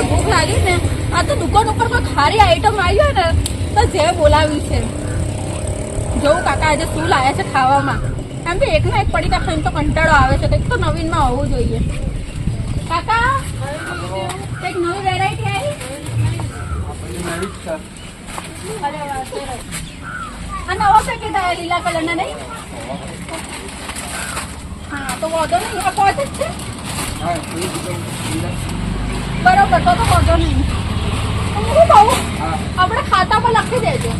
મને ભૂખ લાગી ને આ તો દુકાન ઉપર કોઈ ખારી આઈટમ આવી હોય ને, તો જે બોલાવ્યું છે. જોઉં કાકા આજે શું લાવ્યા છે ખાવામાં. એમ તો એકના એક પડીકા ખાઈને તો કંટાળો આવે છે, કંઈક તો નવીનમાં હોવું જોઈએ. કાકા, કંઈક નવી વેરાયટી આવી? અરે વાહ સરસ આવ્યા લીલા કલરના નહીં? હા, તો વાંધો નહીં આ જ છે. બરોબર તો તો વાંધો નહીં. હું શું કહું? આપણે ખાતામાં લખી દેજો.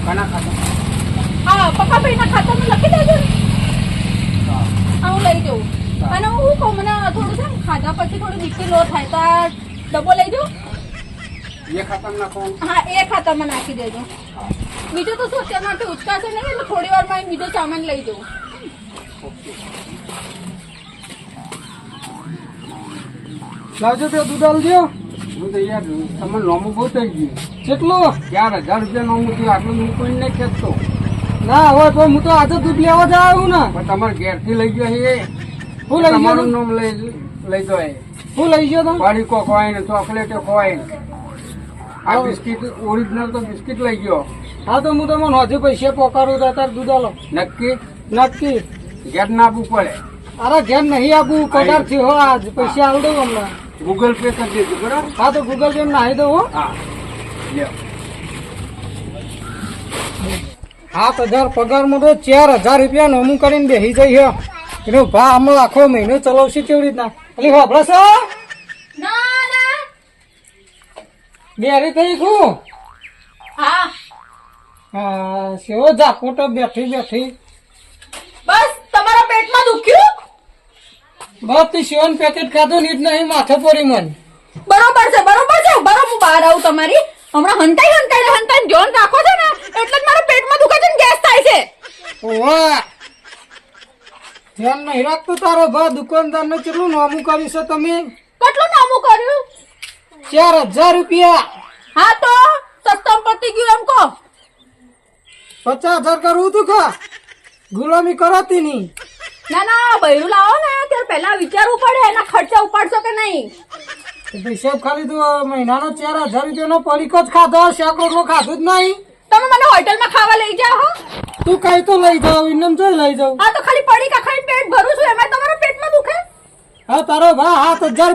હા પપ્પાભાઈના ખાતામાં લખી દેજો ને. હું. લઈ જઉં. અને હું શું કહું મને થોડું છે ને ખાધા પછી થોડું બીપી લો થાય તો આ ડબ્બો લઈ જાઉં. હા એ ખાતામાં નાખી દેજો. બીજું તો શું અત્યાર માટે ઉચકાશે નહીં એટલે થોડી વારમાં બીજો સામાન લઈ જવું લાવજો તે દૂધ આલજો. હું તો યાર તમને નોમું બહુ થઈ ગયું. કેટલું? ચાર હજાર રૂપિયા નોમું થયું આટલું હું કોઈ નહીં ખેંચતો. ના હવે તો હું તો આજે દૂધ લેવા જ આવ્યો ને. પણ તમારે ઘેરથી લઈ ગયો છે હું લઈ તમારું નામ લઈ લઈ દો હું. લઈ ગયો તો? પડીકો ખવાય ને ચોકલેટો ખવાય આ બિસ્કિટ ઓરિજિનલ તો બિસ્કિટ લઈ ગયો. હા તો હું તમને હજુ પૈસા પોકારું તો અત્યારે દૂધ આલો. નક્કી? નક્કી. ઘેર ના આપવું પડે. અરે ઘેર નહીં આપવું પગાર થયો હો આજ. પૈસા આલ દઉં હમણાં ગૂગલ પે કરી દેજો બરાબર? હા તો ગૂગલ પે નાહી દઉં હો. હા. સાત હજાર પગારમાં તો ચાર હજાર રૂપિયા નોમું કરીને બેસી જઈ હો. એનો ભા આમાં આખો મહિનો ચલાવશે કેવી રીતના. એટલે વાપરા છો ના ના બેરી થઈ છું? હા. હા સેવો તો બેઠી બેઠી બસ તમારા પેટમાં દુખ્યું બસ તું સેવન પેકેટ ખાધું ને નહીં માથે પોરી મન. બરોબર છે બરોબર છે બરોબર હું બહાર આવું તમારી. હમણાં હંતાઈ હંતાઈ હંતાઈ જોન રાખો છો ને એટલે જ મારા પેટમાં દુખે છે ને ગેસ થાય છે. વાહ ધ્યાન નહીં રાખતો તારો ભા દુકાનદાર ને કેટલું નામું કર્યું છે તમે? કેટલું નામું કર્યું? ચાર હજાર રૂપિયા. હા તો સસ્તમ પતી ગયું એમ કહો. પચાસ હજાર કરવું તું ખા? ગુલામી કરાતી નહીં. ના ના બૈરું લાવો ને ત્યારે પહેલા વિચારવું પડે એના ખર્ચા ઉપાડશો કે નહીં? હિસાબ ખાલી તું મહિનાનો ચાર હજાર રૂપિયાનો પડીકો જ ખાધો શાક રોટલો ખાધું જ નહીં. તમે મને હોટલમાં ખાવા લઈ જાઓ હો. તું કઈ તો લઈ જાવ ઇન્દમ તો લઈ જાવ હા તો ખાલી પડી ખાઈને પેટ ભરું છું એમાં તમારા પેટમાં દુખે? હા તારો ભા સાત હજાર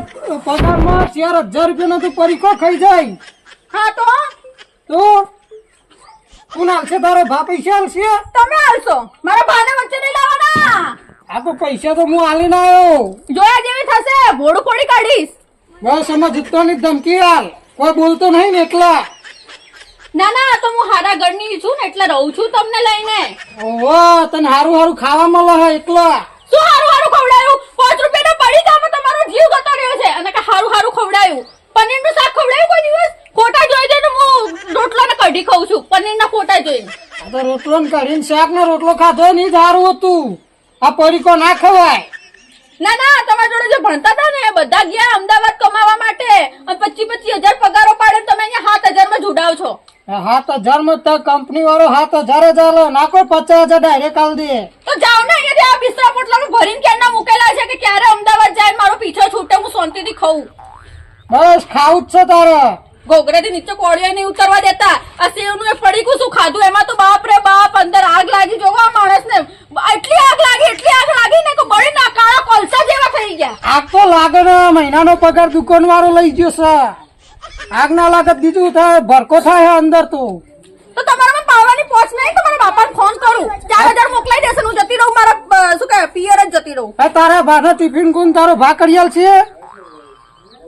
પગારમાં ચાર હજાર રૂપિયાનો તું પડીકો ખાઈ જાય. હા તો? તો? કોણ આવશે તારો ભા પૈસા આવશે તમે આવશો મારા ભાને વચ્ચે નહીં લાવવાના. આ તો પૈસા તો હું હાલીને આવ્યો જોયા જેવી થશે. ભોડું ફોડી કાઢીશ. બસ એમાં જીતવાની ધમકી હાલ. કોઈ બોલતો નહીં ને એકલા. ના ના તો હું હારા ઘરની છું ને એટલે રહું છું તમને લઈને. ઓહો તને હારું હારું ખાવા મળે હે એકલા. શું હારું હારું ખવડાયું? પાંચ રૂપિયાના પડી ગામાં તમારો જીવ જતો રહ્યો છે. અને કે હારું હારું ખવડાયું. પનીરનું શાક ખવડાયું કોઈ દિવસ? ફોટા જોઈ જોઈને હું રોટલો ને કઢી ખાઉં છું. પનીરના ફોટા જોઈને. આ તો રોટલો ને કાઢીને શાક ને રોટલો ખાધો નહીં ધારું હતું. આ પડીકો ના ખવાય. ના ના તમારા જોડે જે ભણતા હતા ને બધા ગયા અમદાવાદ કમાવા માટે. અને પચીસ પચીસ હજાર પગારો પાડે તમે અહીંયા સાત હજારમાં જોડાવ છો. સાત હજારમાં તો કંપની વાળો સાત હજાર જ આલો ના કોઈ પચાસ હજાર ડાયરેક્ટ આલ દે. તો જાઓ ને અહીંયાથી આ બિસ્તરા પોટલાનું ભરીને ક્યારના મૂકેલા છે કે ક્યારે અમદાવાદ જાય મારો પીછો છૂટે હું શાંતિથી ખાઉં. બસ ખાવું જ છે તારે. ઘોઘરેથી નીચે કોળીઓ નહીં ઉતરવા દેતા. આ સેવનું એ પડીકું શું ખાધું? એમાં તો બાપ રે બાપ અંદર આગ લાગી. જોવો આ માણસને. એટલી આગ લાગી એટલી આગ લાગી ને કે બળી ના કાળા કોલસા જેવા થઈ ગયા. આગ તો લાગે ને મહિનાનો પગાર દુકાન વાળો લઈ ગયો છે. આગ ના લાગે બીજું થાય ભરકો થાય અંદર તો. તો તમારામાં પાવાની પોચ નહીં? તો મારા બાપાને ફોન કરું. ચાર હજાર મોકલાઈ દેશે હું જતી રહું. મારા શું કહેવાય પિયર જ જતી રહું. તારા ભાના ટિફિન કોણ તારો ભાકરિયાલ છે?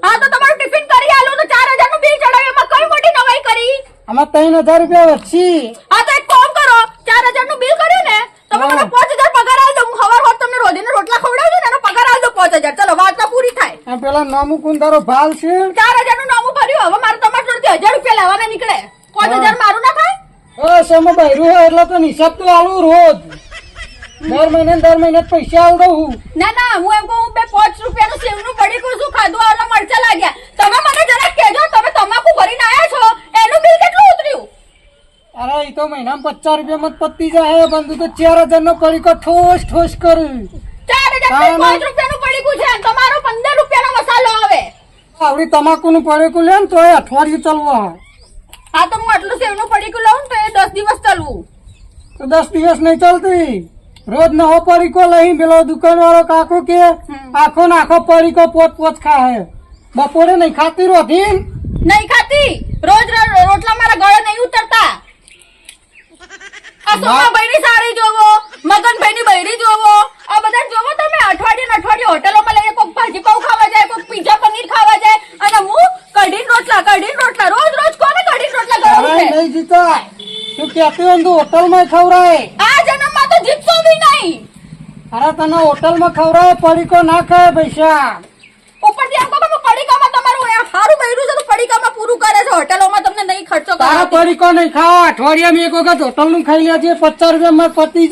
હા તો તમારું ટિફિન કરી આલો તો 4000 નું બિલ ચડાવ્યું. એમાં કઈ મોટી નવાઈ કરી? આમાં ત્રણ હજાર રૂપિયા વચ્ચી હા તો એક કામ કરો. 4000 નું બિલ કર્યું ને તમે. મને પાંચ હજાર પગાર આલ દો. હું હવાર હોત તમને રોજીને રોટલા ખવડાવજો ને એનો પગાર આલ દો પાંચ હજાર. ચલો વાત તો પૂરી થાય. આ પેલા નામુ કુંદારો ભાલ છે? ચાર હજારનું નામુ ભર્યું. હવે મારે તમારા જોડે હજાર રૂપિયા લેવાના નીકળે. પાંચ હા. હજાર મારું ના થાય? ઓ બહેરું હોય એટલે તો નિશાબ તો આલું રોજ. દર મહિને દર મહિને પૈસા આવડું ના ના હું એમ કહું બે પાંચ રૂપિયાનું સેવનું પડીકું છું ખાધું આ ઓલા મરચા લાગ્યા. તમે મને જરાક કહેજો તમે તમાકુ ભરીને આવ્યા છો એનું બિલ કેટલું ઉતર્યું? અરે એ તો મહિનામાં પચાસ રૂપિયામાં જ પતી જાય બંધુ તો ચાર હજાર નો પડીકો ઠોસ ઠોસ કરું. ચાર હજાર હા, ના. પાંચ પડીકું છે તમારો પંદર રૂપિયાનો મસાલો આવે. આવડી તમાકુનું પડીકું લે ને તો એ અઠવાડિયું ચાલવો. હા હા તો હું આટલું સેવનું પડીકું લઉં ને તો એ દસ દિવસ ચાલવું. તો દસ દિવસ નહીં ચાલતી. રોજ નવો પરીકો લઈ પેલો દુકાન વાળો કાકો કે આખો ને આખો પડીકો પોત પોત ખાય બપોરે નહીં ખાતી રોધી? નહીં ખાતી. રોજ રોટલા મારા ગળે નહીં ઉતરતા. આ સોમાભાઈ ની જોવો બૈરી આ બધા જોવો તમે? અઠવાડિયે અઠવાડિયે હોટેલોમાં લઈને કોઈક ભાજી પાઉં ખાવા જાય કોઈક પીઝા પનીર ખાવા જાય. અને હું કઢીને રોટલા કઢીને રોટલા. રોજ રોજ કોને કઢી રોટલા ગળું નહીં જીતા. તું કહેતી હોયમાં તું હોટલમાં ખવડાય આ જન્મમાં તો જીતશો બી નહીં અરે તને હોટલમાં ખવડાય પડીકો ના ખાય પૈસા. ઉપરથી એમ કહો પડીકામાં તમારું સારું હારું છે તો પડીકામાં પૂરું કરે છે. હોટેલોમાં તમને નહીં ખર્ચો તારા પડીકો નહીં ખાવા. અઠવાડિયામાં એક વખત હોટલનું ખાઈ લેજે પચાસ રૂપિયામાં પતી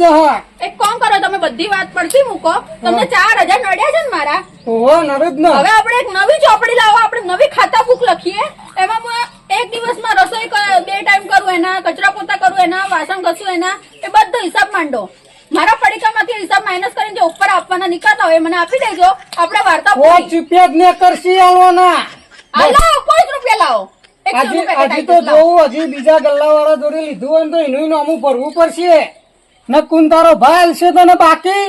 એક કોમ કરો તમે બધી વાત પડતી મૂકો. તમને ચાર હજાર નડ્યા છે ને મારા? ઓહો નરુદ ને. હવે આપણે એક નવી ચોપડી લાવો આપણે નવી ખાતા બુક લખીએ. એમાં એક દિવસમાં રસોઈ બે ટાઈમ કરું એના કચરા પોતા કરું એના વાસણ ઘસું એના એ બધો હિસાબ માંડો. મારા પડીકામાંથી હિસાબ માઇનસ કરીને જે ઉપર આપવાના નીકળતા હોય મને આપી દેજો. આપણે વાર્તા કોઈ પૂરી. જ ને કરશી આલવાના આલો કોઈ રૂપિયા લાવો. હજી તો. જોવું હજી બીજા ગલ્લા વાળા જોડે લીધું હોય તો એનું નામું ભરવું પડશે. ને કુન તારો ભાઈ છે તને બાકી.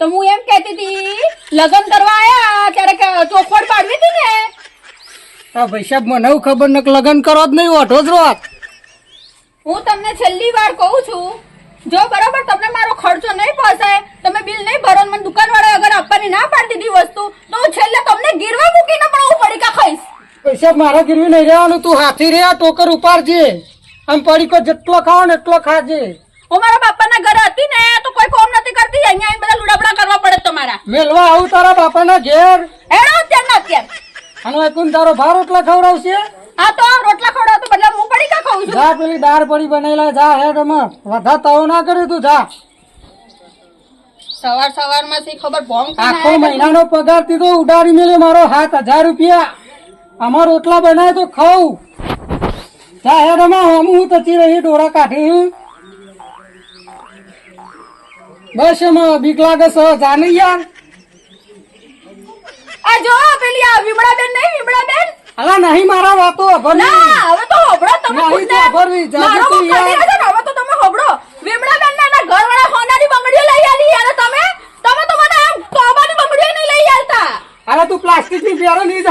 તો હું એમ કહેતી હતી લગ્ન કરવા આયા ત્યારે ચોખવટ પાડવી હતી ને. હા ભાઈ મને એવું ખબર ને લગ્ન કરો જ નહીં ઓઢો જ રોત હું તમને છેલ્લી વાર કહું છું જો બરાબર તમને મારો ખર્ચો નહીં પોસાય તમે બિલ નહીં ભરો મને દુકાન વાળા અગર આપવાની ના પાડી દીધી વસ્તુ તો હું છેલ્લે તમને ગીરવા મૂકીને પણ હું પડીકા ખાઈશ. પૈસા મારા ગીરવી નહીં રહેવાનું તું હાથી રે આ ટોકર ઉપાડજે. આમ પડીકો જેટલો ખાવ ને એટલો ખાજે. હું મારા બાપાના ઘરે હતી ને તો કોઈ કોમ નથી કરતી. અહીંયા બધા લુડાબડા કરવા પડે તમારા. મેલવા આવું તારા બાપાના ઘેર? હેડો અત્યાર ના અત્યાર. અને એકુન તારો ભાર રોટલા ખવડાવશે? આ તો રોટલા ખવડાવ તો બદલે હું પડીકા ખાઉં છું જા પેલી દાળ પડી બનેલા જા હે તમે. વધા તાવ ના કરી તું જા. સવાર સવારમાં થી ખબર ભોંગ આખો? મહિનાનો પગાર દીધો ઉડાડી મેલે મારો હજાર રૂપિયા. અમાર રોટલા બનાય તો ખાઉં. જા હે હમ હું તચી રહી ડોળા કાઢી બસ એમાં બીક લાગે છે જાની યાર. આ જો પેલી આ વિમળા બેન નહીં વિમળા બેન અલા નહીં મારા વાતો અભર ના હવે તો હોબળો તમે નહીં ખુદને. તો જાજુ યાર. હવે તમે હોબળો વિમળા બેન ના ઘરવાળા હોનાની બંગડીઓ લઈ આલી યાર તમે? તમે તો મને આમ તોબાની બંગડીઓ નહીં લઈ આલતા અરે તું પ્લાસ્ટિકની પહેરો નહીં હ.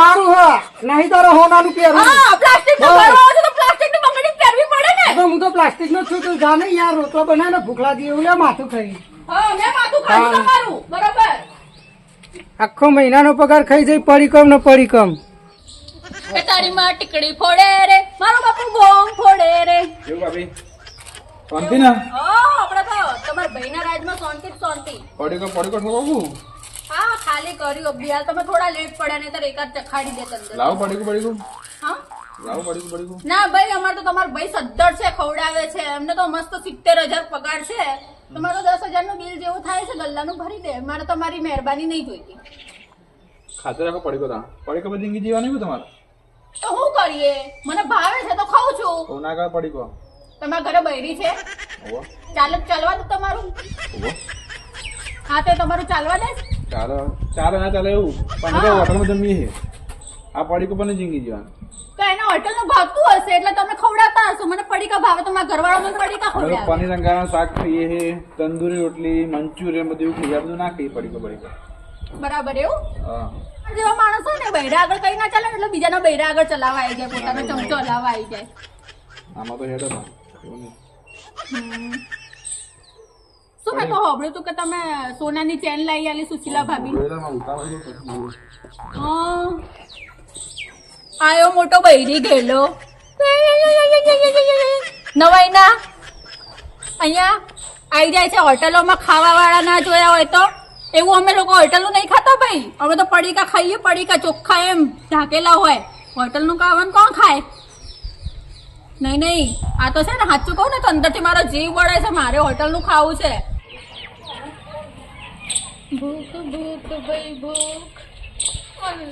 નહીં તારો હોનાનું પહેરું. હા પ્લાસ્ટિક નો તો પ્લાસ્ટિક બંગડી પહેરવી પડે ને. હું તો પ્લાસ્ટિક નો છું તું જાને યાર રોટલો બનાવે ભૂખલા દી એવું લે માથું ખાઈ. હા મેં માથું ખાધું તમારું બરોબર. આખો મહિનાનો પગાર ખાઈ જાય પડીકમ ને પડીકમ. એ તારી માં ટીકડી ફોડે રે મારો બાપુ બોમ ફોડે રે. જો ભાભી? શાંતિ ના? ઓ આપડા તો તમારા ભાઈના રાજમાં શાંતિ જ શાંતિ. પડીકો પડીકો ઠોકવું હા ખાલી કર્યું અભિયાન તમે થોડા લેટ પડ્યા ને તો એકાદ ચખાડી દે તને લાવ પડી કો પડી કો હા? લાવ પડી કો પડી કો ના ભાઈ અમારે તો તમાર ભાઈ સદ્ધર છે ખવડાવે છે. એમને તો મસ્ત સિત્તેર હજાર પગાર છે. તમારો દસ હજારનું બિલ જેવું થાય છે ગલ્લાનું ભરી દે. મારે તમારી મહેરબાની નહીં જોઈતી. ખાતે રાખો પડીકો તા. પડીકો બધી જિંદગી જીવાની હોય તમારે? તો શું કરીએ? મને ભાવે છે તો ખાઉં છું. તો ના કરે પડીકો. તમારા ઘરે બૈરી છે? ચાલે ચાલવા દે તમારું. હા તે તમારું ચાલવા દે. ચાલો ચાલો ના ચાલે એવું. પણ તો હોટલમાં જમીએ છે આ પડીકો પણ જિંદગી જીવાની તો એને હોટલનું ભાગતું હશે એટલે તમે ખવડાવતા હશો. મને પડીકા ભાવે તો મારા ઘરવાળા મને પડીકા ખવડાવે. પનીર અંગારાનું શાક ખાઈએ છે તંદૂરી રોટલી મંચુરિયન બધું ખાઈએ. બધું ના ખાઈએ પડીકો પડીકો. બરાબર એવું? હા. જેવા માણસ હોય ને બૈરા આગળ કઈ ના ચાલે ને એટલે બીજાના બૈરા આગળ ચલાવવા આવી જાય પોતાનો ચમચો હલાવવા આવી જાય. આમાં તો હેડો ના. શું મેં તો સાંભળ્યું તું કે તમે સોનાની ચેન લઈ આલી સુશીલા ભાભી આયો મોટો બૈરી ગયેલો નવાઈના અહીંયા આવી જાય છે હોટલોમાં ખાવા વાળા ના જોયા હોય તો. એવું અમે લોકો હોટલનું નહીં ખાતા ભાઈ. અમે તો પડીકા ખાઈએ પડીકા ચોખ્ખા એમ. ઢાકેલા હોય. હોટલનું ખાવાનું કોણ ખાય? નહીં નહીં. આ તો છે ને સાચું કહું ને તો અંદરથી મારો જીવ બળે છે. મારે હોટલનું ખાવું છે. ભૂખ ભૂખ ભાઈ ભૂખ.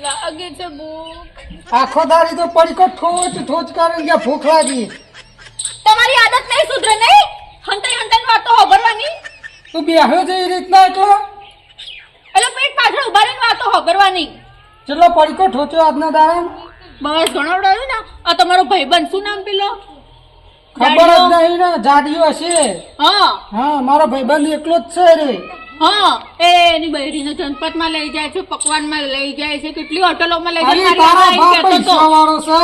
લાગે છે ભૂખ? આખો દારી તો પડીકો ઠોચ ઠોચ કરે કે ભૂખ લાગી. તમારી આદત નહીં સુધરે નહીં? હંતાઈ હંતાઈ વાતો હોભરવાની? તું બેહ્યો છે એ રીતના એટલો એટલે પેટ પાછળ ઊભા રહીને વાતો હોભરવાની. ચલો પડકો ઠોચ્યો આજનો દાડા બસ ગણવડાવ્યું ને? આ તમારો ભાઈબંધ શું નામ પેલો? ખબર જ નહીં ને જાડિયો હશે. હા. હા મારો ભાઈબંધ એકલો જ છે રે. હા. એ એની બૈરીને જનપતમાં લઈ જાય છે પકવાનમાં લઈ જાય છે કેટલી હોટલોમાં લઈ જાય આઈ પૈસા વાળો છે.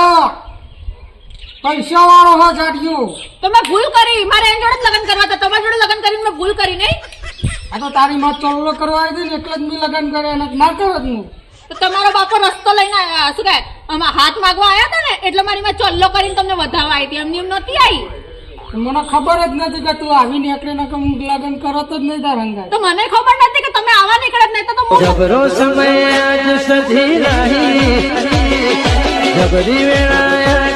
પૈસા વાળો હા જાડિયો. તો મેં ભૂલ કરી. મારે એની જોડે લગ્ન કરવા તો તમારી જોડે લગ્ન કરીને મેં ભૂલ કરી નહીં. આ તો તારી માં ચોલ્લો કરવા આવી હતી ને એટલે જ મેં લગ્ન કર્યા એને ના જ હું તો. તમારો બાપો રસ્તો લઈને આવ્યા શું કહે? આમાં હાથ માગવા આવ્યા હતા ને? એટલે મારી માં ચોલ્લો કરીને તમને વધાવવા આવી હતી. એમની એમ નહોતી આવી. મને ખબર જ નથી કે તું આવી નીકળે ને કે હું લગ્ન કરત જ નહીં તાર હંગાય તો મને ખબર નથી કે તમે આવા નીકળત નહીં તો તો જબરો સમય આજ સધી રહી જબરી વેળા